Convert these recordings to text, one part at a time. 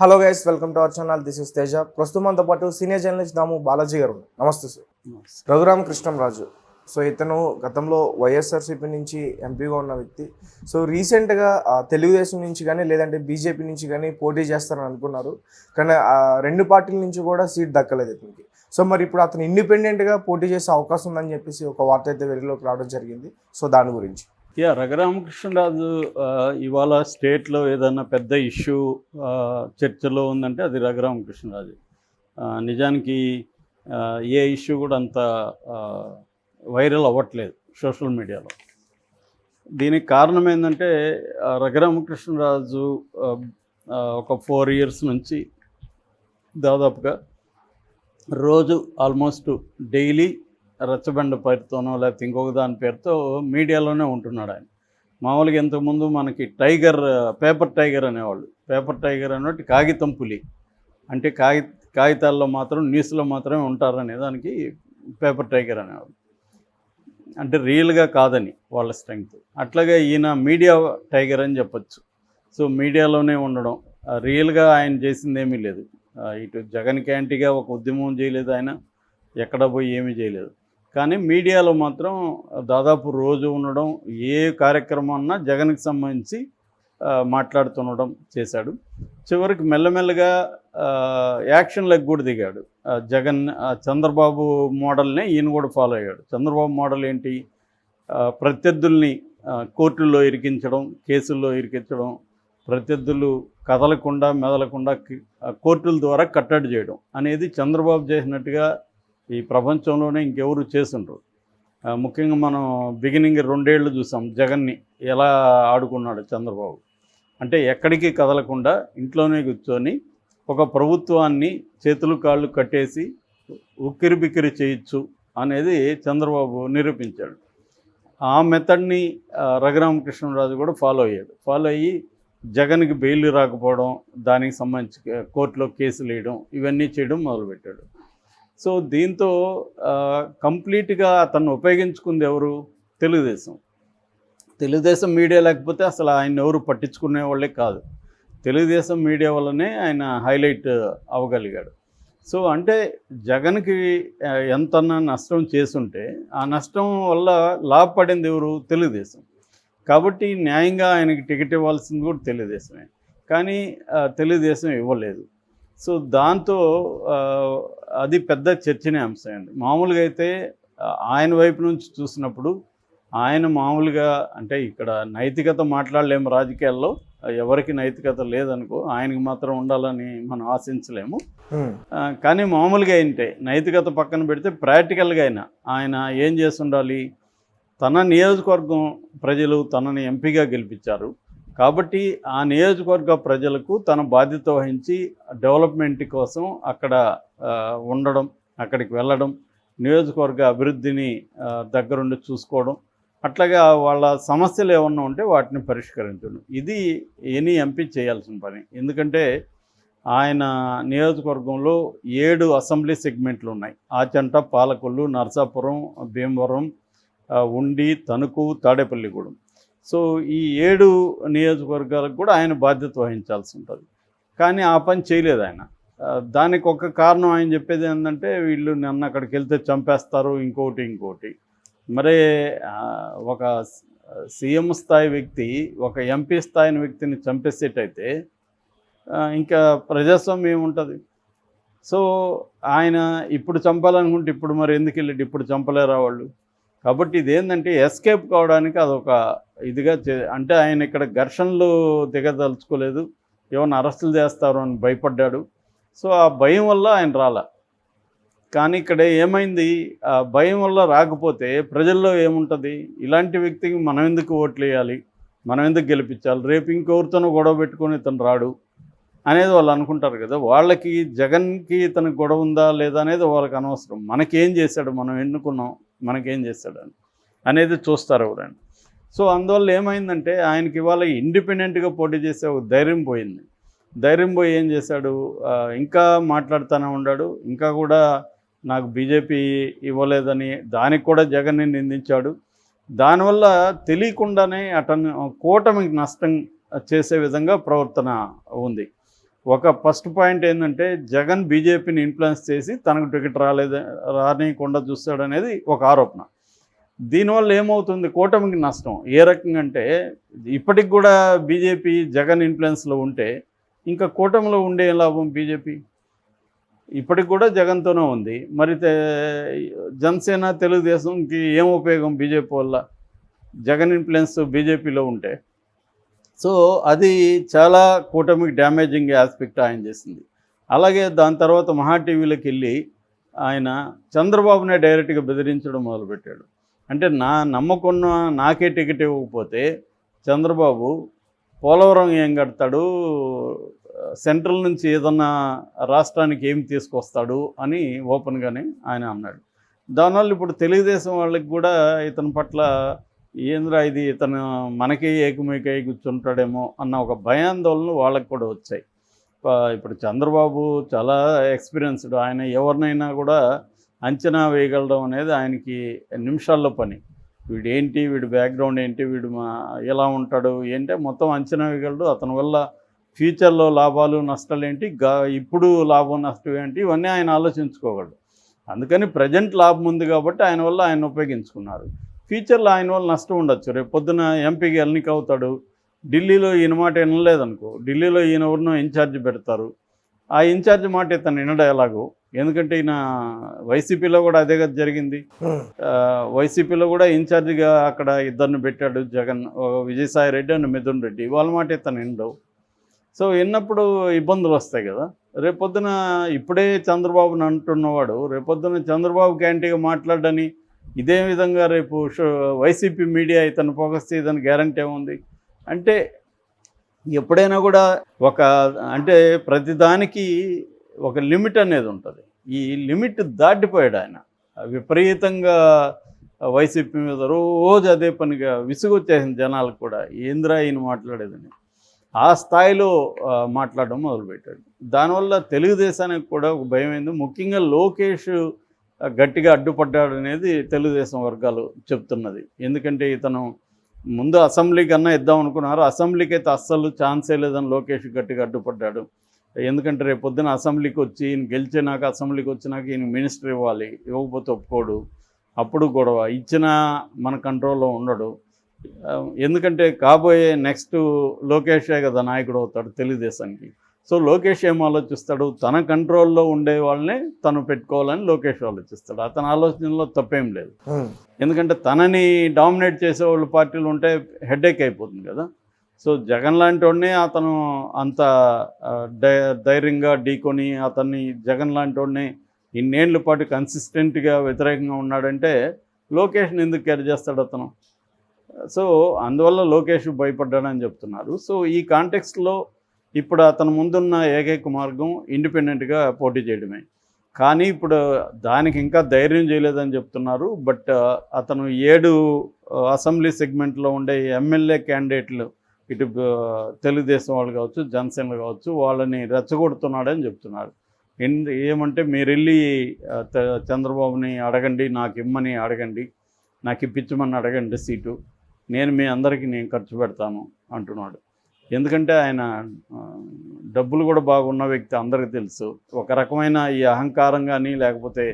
Hello guys welcome to our channel. This is Teja. ప్రస్తుతం మనతో పాటు సీనియర్ జర్నలిస్ట్ దాము బాలాజీ గారు. నమస్తే సార్. రఘురామ కృష్ణంరాజు సో ఇతను గతంలో వైఎస్ఆర్సీపీ నుంచి ఎంపీగా ఉన్న వ్యక్తి. సో రీసెంట్గా తెలుగుదేశం నుంచి కానీ లేదంటే బీజేపీ నుంచి కానీ పోటీ చేస్తారని అనుకున్నారు. కానీ ఆ రెండు పార్టీల నుంచి కూడా సీట్ దక్కలేదు ఇతనికి. సో మరి ఇప్పుడు అతను ఇండిపెండెంట్గా పోటీ చేసే అవకాశం ఉందని చెప్పేసి ఒక వార్త అయితే వెలుగులోకి రావడం జరిగింది. సో దాని గురించి. యా రఘురామకృష్ణరాజు ఇవాళ స్టేట్లో ఏదైనా పెద్ద ఇష్యూ చర్చలో ఉందంటే అది రఘురామకృష్ణరాజు. నిజానికి ఏ ఇష్యూ కూడా అంత వైరల్ అవ్వట్లేదు సోషల్ మీడియాలో దీనికి కారణం ఏంటంటే రఘురామకృష్ణరాజు ఒక ఫోర్ ఇయర్స్ నుంచి దాదాపుగా రోజు ఆల్మోస్ట్ డైలీ రచ్చబండ పేరుతోనో లేకపోతే ఇంకొక దాని పేరుతో మీడియాలోనే ఉంటున్నాడు ఆయన. మామూలుగా ఇంతకుముందు మనకి టైగర్ పేపర్ టైగర్ అనేవాళ్ళు. పేపర్ టైగర్ అనేటి కాగితం పులి. అంటే కాగి కాగితాల్లో మాత్రం న్యూస్లో మాత్రమే ఉంటారనే దానికి పేపర్ టైగర్ అనేవాళ్ళు. అంటే రియల్గా కాదని వాళ్ళ స్ట్రెంగ్త్. అట్లాగే ఈయన మీడియా టైగర్ అని చెప్పచ్చు. సో మీడియాలోనే ఉండడం. ఆ, రియల్గా ఆయన చేసింది ఏమీ లేదు ఇటు జగన్ క్యాంటీగా ఒక ఉద్యమం చేయలేదు ఆయన. ఎక్కడ పోయి ఏమీ చేయలేదు. కానీ మీడియాలో మాత్రం దాదాపు రోజు ఉండడం ఏ కార్యక్రమం అన్నా జగన్కి సంబంధించి మాట్లాడుతుండడం చేశాడు. చివరికి మెల్లమెల్లగా యాక్షన్లకు కూడా దిగాడు. ఆ, జగన్ ఆ, చంద్రబాబు మోడల్నే ఈయన కూడా ఫాలో అయ్యాడు. చంద్రబాబు మోడల్ ఏంటి? ప్రత్యర్థుల్ని కోర్టుల్లో ఇరికించడం కేసుల్లో ఇరికించడం ప్రత్యర్థులు కదలకుండా మెదలకుండా కోర్టుల ద్వారా కట్టడి చేయడం అనేది చంద్రబాబు చేసినట్టుగా ఈ ప్రపంచంలోనే ఇంకెవరు చేసిండ్రు. ముఖ్యంగా మనం బిగినింగ్ రెండేళ్ళు చూసాం జగన్ని ఎలా ఆడుకున్నాడు చంద్రబాబు. అంటే ఎక్కడికి కదలకుండా ఇంట్లోనే కూర్చొని ఒక ప్రభుత్వాన్ని చేతులు కాళ్ళు కట్టేసి ఉక్కిరి బిక్కిరి చేయొచ్చు అనేది చంద్రబాబు నిరూపించాడు. ఆ మెథడ్ని రఘురామకృష్ణరాజు కూడా ఫాలో అయ్యాడు. ఫాలో అయ్యి జగన్కి బెయిల్ రాకపోవడం దానికి సంబంధించి కోర్టులో కేసులు వేయడం ఇవన్నీ చేయడం మొదలుపెట్టాడు. సో దీంతో కంప్లీట్గా అతన్ని ఉపయోగించుకుంది ఎవరు? తెలుగుదేశం. తెలుగుదేశం మీడియా లేకపోతే అసలు ఆయన ఎవరు పట్టించుకునే వాళ్ళే కాదు. తెలుగుదేశం మీడియా వల్లనే ఆయన హైలైట్ అవ్వగలిగాడు. సో అంటే జగన్కి ఎంత నష్టం చేసుంటే ఆ నష్టం వల్ల లాభపడింది ఎవరు? తెలుగుదేశం. కాబట్టి న్యాయంగా ఆయనకి టికెట్ ఇవ్వాల్సింది కూడా తెలుగుదేశమే. కానీ తెలుగుదేశం ఇవ్వలేదు. సో దాంతో అది పెద్ద చర్చనీయాంశం అండి మామూలుగా అయితే ఆయన వైపు నుంచి చూసినప్పుడు ఆయన మామూలుగా అంటే ఇక్కడ నైతికత మాట్లాడలేము రాజకీయాల్లో. ఎవరికి నైతికత లేదనుకో ఆయనకి మాత్రం ఉండాలని మనం ఆశించలేము. కానీ మామూలుగా ఏంటే నైతికత పక్కన పెడితే ప్రాక్టికల్గా అయినా ఆయన ఏం చేసి ఉండాలి? తన నియోజకవర్గం ప్రజలు తనని ఎంపీగా గెలిపించారు. కాబట్టి ఆ నియోజకవర్గ ప్రజలకు తన బాధ్యత వహించి డెవలప్మెంట్ కోసం అక్కడ ఉండడం అక్కడికి వెళ్ళడం నియోజకవర్గ అభివృద్ధిని దగ్గరుండి చూసుకోవడం అట్లాగా వాళ్ళ సమస్యలు ఏమన్నా ఉంటే వాటిని పరిష్కరించడం. ఇది ఎనీ ఎంపీ చేయాల్సిన పని. ఎందుకంటే ఆయన నియోజకవర్గంలో ఏడు అసెంబ్లీ సెగ్మెంట్లు ఉన్నాయి. ఆచంట పాలకొల్లు నర్సాపురం భీమవరం ఉండి తణుకు తాడేపల్లిగూడెం. సో ఈ ఏడు నియోజకవర్గాలకు కూడా ఆయన బాధ్యత వహించాల్సి ఉంటుంది. కానీ ఆ పని చేయలేదు ఆయన. దానికి ఒక కారణం ఆయన చెప్పేది ఏంటంటే వీళ్ళు నన్ను అక్కడికి వెళ్తే చంపేస్తారు ఇంకోటి ఇంకోటి. మరి ఒక సీఎం స్థాయి వ్యక్తి ఒక ఎంపీ స్థాయిని వ్యక్తిని చంపేసేటైతే ఇంకా ప్రజాస్వామ్యం ఏముంటుంది? సో ఆయన ఇప్పుడు చంపాలనుకుంటే ఇప్పుడు మరి ఎందుకు వెళ్ళి ఇప్పుడు చంపలేరా వాళ్ళు? కాబట్టి ఇదేంటంటే ఎస్కేప్ కావడానికి అదొక ఇదిగా చే అంటే ఆయన ఇక్కడ ఘర్షణలు దిగదలుచుకోలేదు. ఏమైనా అరెస్టులు చేస్తారు అని భయపడ్డాడు. సో ఆ భయం వల్ల ఆయన రాలా. కానీ ఇక్కడ ఏమైంది? ఆ భయం వల్ల రాకపోతే ప్రజల్లో ఏముంటుంది? ఇలాంటి వ్యక్తికి మనం ఎందుకు ఓట్లు వేయాలి మనం ఎందుకు గెలిపించాలి? రేపు ఇంకెవరితోనో గొడవ పెట్టుకొని ఇతను రాడు అనేది వాళ్ళు అనుకుంటారు కదా. వాళ్ళకి జగన్కి ఇతనికి గొడవ ఉందా లేదా అనేది వాళ్ళకి అనవసరం. మనకేం చేశాడు? మనం ఎన్నుకున్నాం? మనకేం చేశాడు? అని అనేది చూస్తారు ఎవరైనా. సో అందువల్ల ఏమైందంటే ఆయనకి ఇవాళ ఇండిపెండెంట్గా పోటీ చేసే ఒక ధైర్యం పోయింది. ధైర్యం పోయి ఏం చేశాడు? ఇంకా మాట్లాడుతూనే ఉన్నాడు. ఇంకా కూడా నాకు బీజేపీ ఇవ్వలేదని దానికి కూడా జగన్ని నిందించాడు. దానివల్ల తెలియకుండానే అతను కూటమికి నష్టం చేసే విధంగా ప్రవర్తన ఉంది. ఒక ఫస్ట్ పాయింట్ ఏంటంటే జగన్ బీజేపీని ఇన్ఫ్లుయెన్స్ చేసి తనకు టికెట్ రాలేదు రానియకుండా చూస్తాడనేది ఒక ఆరోపణ. దీనివల్ల ఏమవుతుంది? కూటమికి నష్టం. ఏ రకంగా అంటే ఇప్పటికి కూడా బీజేపీ జగన్ ఇన్ఫ్లుయెన్స్లో ఉంటే ఇంకా కూటమిలో ఉండే లాభం బీజేపీ? ఇప్పటికి కూడా జగన్తోనే ఉంది. మరి జనసేన తెలుగుదేశంకి ఏం ఉపయోగం బీజేపీ వల్ల? జగన్ ఇన్ఫ్లుయెన్స్ బీజేపీలో ఉంటే. సో అది చాలా కూటమికి డ్యామేజింగ్ ఆస్పెక్ట్ ఆయన చేసింది. అలాగే దాని తర్వాత మహా టీవీలోకి వెళ్ళి ఆయన చంద్రబాబునే డైరెక్ట్గా బెదిరించడం మొదలుపెట్టాడు. అంటే నా నమ్మకున్న నాకే టికెట్ ఇవ్వకపోతే చంద్రబాబు పోలవరం ఏం కడతాడు? సెంట్రల్ నుంచి ఏదన్నా రాష్ట్రానికి ఏం తీసుకొస్తాడు? అని ఓపెన్గానే ఆయన అన్నాడు. దానివల్ల ఇప్పుడు తెలుగుదేశం వాళ్ళకి కూడా ఇతని పట్ల ఏంద్రా ఇది? ఇతను మనకే ఏకమేకై కూర్చుంటాడేమో అన్న ఒక భయాందోళన వాళ్ళకి కూడా వచ్చాయి. ఇప్పుడు చంద్రబాబు చాలా ఎక్స్పీరియన్స్డ్. ఆయన ఎవరినైనా కూడా అంచనా వేయగలడం అనేది ఆయనకి నిమిషాల్లో పని. వీడు వీడి బ్యాక్గ్రౌండ్ ఏంటి వీడు మా ఎలా ఉంటాడు ఏంటి మొత్తం అంచనా వేయగలడు. అతని వల్ల ఫ్యూచర్లో లాభాలు నష్టాలు ఏంటి గా ఇప్పుడు లాభం నష్టం ఏంటి ఇవన్నీ ఆయన ఆలోచించుకోగలడు. అందుకని ప్రజెంట్ లాభం ఉంది కాబట్టి ఆయన వల్ల ఆయన ఉపయోగించుకున్నారు. ఫ్యూచర్లో ఆయన వల్ల నష్టం ఉండొచ్చు. రేపు పొద్దున ఎంపీకి ఎన్నిక అవుతాడు. ఢిల్లీలో ఈయన మాట వినలేదనుకో ఢిల్లీలో ఈయన ఎవరినో ఇన్ఛార్జ్ పెడతారు. ఆ ఇన్ఛార్జ్ మాట ఇతను వినడం ఎలాగో. ఎందుకంటే ఈయన వైసీపీలో కూడా అదే కదా జరిగింది. వైసీపీలో కూడా ఇన్ఛార్జిగా అక్కడ ఇద్దరిని పెట్టాడు జగన్ విజయసాయి రెడ్డి అండ్ మిథున్ రెడ్డి. వాళ్ళ మాట ఇతను వినడు సో విన్నప్పుడు ఇబ్బందులు వస్తాయి కదా. రేపొద్దున ఇప్పుడే చంద్రబాబుని అంటున్నవాడు రేపొద్దున చంద్రబాబు క్యాంటీగా మాట్లాడని ఇదే విధంగా రేపు షో- వైసీపీ మీడియా ఇతను ఫోకస్ చేయదని గ్యారంటీ ఏముంది? అంటే ఎప్పుడైనా కూడా ఒక అంటే ప్రతిదానికి ఒక లిమిట్ అనేది ఉంటుంది. ఈ లిమిట్ దాటిపోయాడు ఆయన. విపరీతంగా వైసీపీ మీద రోజు అదే పనిగా విసుగొచ్చేసింది జనాలకు కూడా. ఏంద్రా ఈయన మాట్లాడేదని. ఆ స్థాయిలో మాట్లాడడం మొదలుపెట్టాడు. దానివల్ల తెలుగుదేశానికి కూడా ఒక భయం అయింది ముఖ్యంగా లోకేష్ గట్టిగా అడ్డుపడ్డాడు అనేది తెలుగుదేశం వర్గాలు చెప్తున్నది. ఎందుకంటే ఇతను ముందు అసెంబ్లీ కన్నా ఇద్దాం అనుకున్నారు. అసెంబ్లీకి అయితే అస్సలు ఛాన్సే లేదని లోకేష్ గట్టిగా అడ్డుపడ్డాడు. ఎందుకంటే రేపు పొద్దున అసెంబ్లీకి వచ్చి ఈయన గెలిచినాక అసెంబ్లీకి వచ్చినాక ఈయన మినిస్టర్ ఇవ్వాలి ఇవ్వకపోతే ఒప్పుకోడు. అప్పుడు గొడవ. ఇచ్చినా మన కంట్రోల్లో ఉండడు. ఎందుకంటే కాబోయే నెక్స్ట్ లోకేషే కదా నాయకుడు అవుతాడు తెలుగుదేశానికి. సో లోకేష్ ఏం ఆలోచిస్తాడు? తన కంట్రోల్లో ఉండే వాళ్ళని తను పెట్టుకోవాలని లోకేష్ ఆలోచిస్తాడు. అతని ఆలోచనలో తప్పేం లేదు. ఎందుకంటే తనని డామినేట్ చేసే వాళ్ళు పార్టీలు ఉంటే హెడేక్ అయిపోతుంది కదా. సో జగన్ లాంటి వాడినే అతను అంత ధైర్యంగా ఢీకొని అతన్ని జగన్ లాంటి వాడిని ఇన్నేళ్ళ పాటు కన్సిస్టెంట్గా వ్యతిరేకంగా ఉన్నాడంటే లోకేష్ని ఎందుకు కేర్ చేస్తాడు అతను? సో అందువల్ల లోకేష్ భయపడ్డాడని చెప్తున్నారు. సో ఈ కాంటెక్స్ట్లో ఇప్పుడు అతను ముందున్న ఏకైక మార్గం ఇండిపెండెంట్గా పోటీ చేయడమే. కానీ ఇప్పుడు దానికి ఇంకా ధైర్యం చేయలేదని చెప్తున్నారు. బట్ అతను ఏడు అసెంబ్లీ సెగ్మెంట్లో ఉండే ఎమ్మెల్యే క్యాండిడేట్లు ఇటు తెలుగుదేశం వాళ్ళు కావచ్చు జనసేనలు కావచ్చు వాళ్ళని రెచ్చగొడుతున్నాడని చెప్తున్నారు. ఎందు ఏమంటే మీరు వెళ్ళి చంద్రబాబుని అడగండి నాకు ఇమ్మని అడగండి నాకు ఇప్పించమని అడగండి సీటు నేను మీ అందరికీ నేను ఖర్చు పెడతాను అంటున్నాడు. ఎందుకంటే ఆయన డబ్బులు కూడా బాగున్న వ్యక్తి అందరికీ తెలుసు. ఒక రకమైన ఈ అహంకారం కానీ లేకపోతే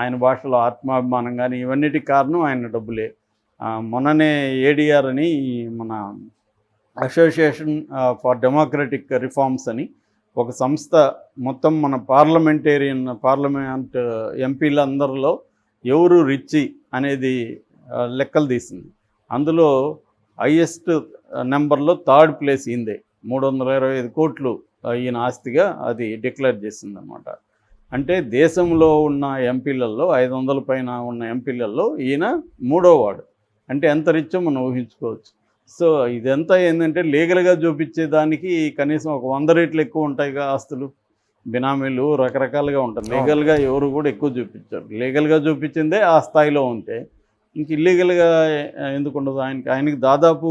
ఆయన భాషలో ఆత్మాభిమానం కానీ ఇవన్నిటికి కారణం ఆయన డబ్బులే. మొన్ననే ఏడిఆర్ అని మన అసోసియేషన్ ఫర్ డెమోక్రటిక్ రిఫార్మ్స్ అని ఒక సంస్థ మొత్తం మన పార్లమెంటేరియన్ పార్లమెంట్ ఎంపీలందరిలో ఎవరు రిచ్చి అనేది లెక్కలు తీసింది. అందులో హైయెస్ట్ నెంబర్లో థర్డ్ ప్లేస్ ఈందే మూడు వందల ఇరవై ఐదు కోట్లు ఈయన ఆస్తిగా అది డిక్లేర్ చేసిందనమాట అంటే దేశంలో ఉన్న ఎంపీలలో ఐదు వందల పైన ఉన్న ఎంపీలలో ఈయన మూడో వాడు. అంటే ఎంత రిచ్చో మనం ఊహించుకోవచ్చు. సో ఇదంతా ఏంటంటే లీగల్గా చూపించేదానికి కనీసం ఒక వంద రేట్లు ఎక్కువ ఉంటాయిగా ఆస్తులు. బినామీలు రకరకాలుగా ఉంటాయి. లీగల్గా ఎవరు కూడా ఎక్కువ చూపించారు. లీగల్గా చూపించిందే ఆ స్థాయిలో ఉంటే ఇంక ఇల్లీగల్గా ఎందుకు ఉండదు? ఆయనకి ఆయనకి దాదాపు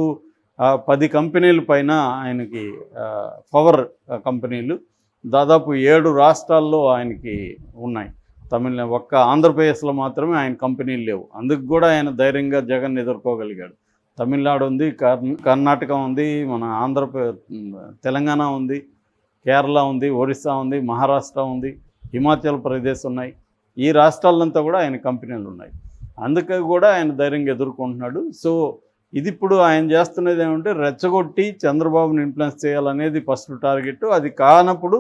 పది కంపెనీల పైన ఆయనకి పవర్ కంపెనీలు దాదాపు ఏడు రాష్ట్రాల్లో ఆయనకి ఉన్నాయి. తమిళ ఒక్క ఆంధ్రప్రదేశ్లో మాత్రమే ఆయన కంపెనీలు లేవు. అందుకు కూడా ఆయన ధైర్యంగా జగన్ ఎదుర్కోగలిగాడు. తమిళనాడు ఉంది కర్ణాటక ఉంది మన ఆంధ్రప్రదేశ్ తెలంగాణ ఉంది కేరళ ఉంది ఒరిస్సా ఉంది మహారాష్ట్ర ఉంది హిమాచల్ ప్రదేశ్ ఉన్నాయి. ఈ రాష్ట్రాలంతా కూడా ఆయన కంపెనీలు ఉన్నాయి. అందుకే కూడా ఆయన ధైర్యంగా ఎదుర్కొంటున్నాడు. సో ఇది ఇప్పుడు ఆయన చేస్తున్నది ఏమంటే రెచ్చగొట్టి చంద్రబాబును ఇన్ఫ్లుయెన్స్ చేయాలనేది ఫస్ట్ టార్గెట్ అది కానప్పుడు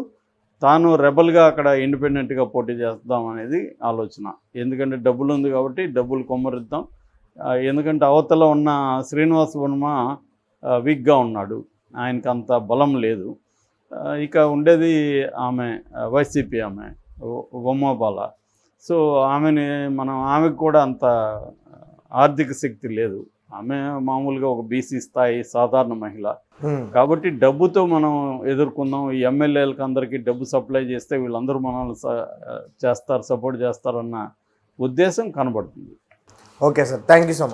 తాను రెబల్గా అక్కడ ఇండిపెండెంట్గా పోటీ చేద్దాం అనేది ఆలోచన. ఎందుకంటే డబ్బులు ఉంది కాబట్టి డబ్బులు కొమ్మరిద్దాం. ఎందుకంటే అవతల ఉన్న శ్రీనివాస్ వర్మ వీక్గా ఉన్నాడు. ఆయనకు అంత బలం లేదు. ఇక ఉండేది ఆమె వైసీపీ ఆమె ఉమాబాల సో ఆమెని మనం ఆమెకు కూడా అంత ఆర్థిక శక్తి లేదు. ఆమె మామూలుగా ఒక బీసీ స్థాయి సాధారణ మహిళ. కాబట్టి డబ్బుతో మనం ఎదుర్కొందాం. ఈ ఎమ్మెల్యేలకు అందరికీ డబ్బు సప్లై చేస్తే వీళ్ళందరూ మనల్ని చేస్తారు సపోర్ట్ చేస్తారన్న ఉద్దేశం కనబడుతుంది. Okay sir thank you so much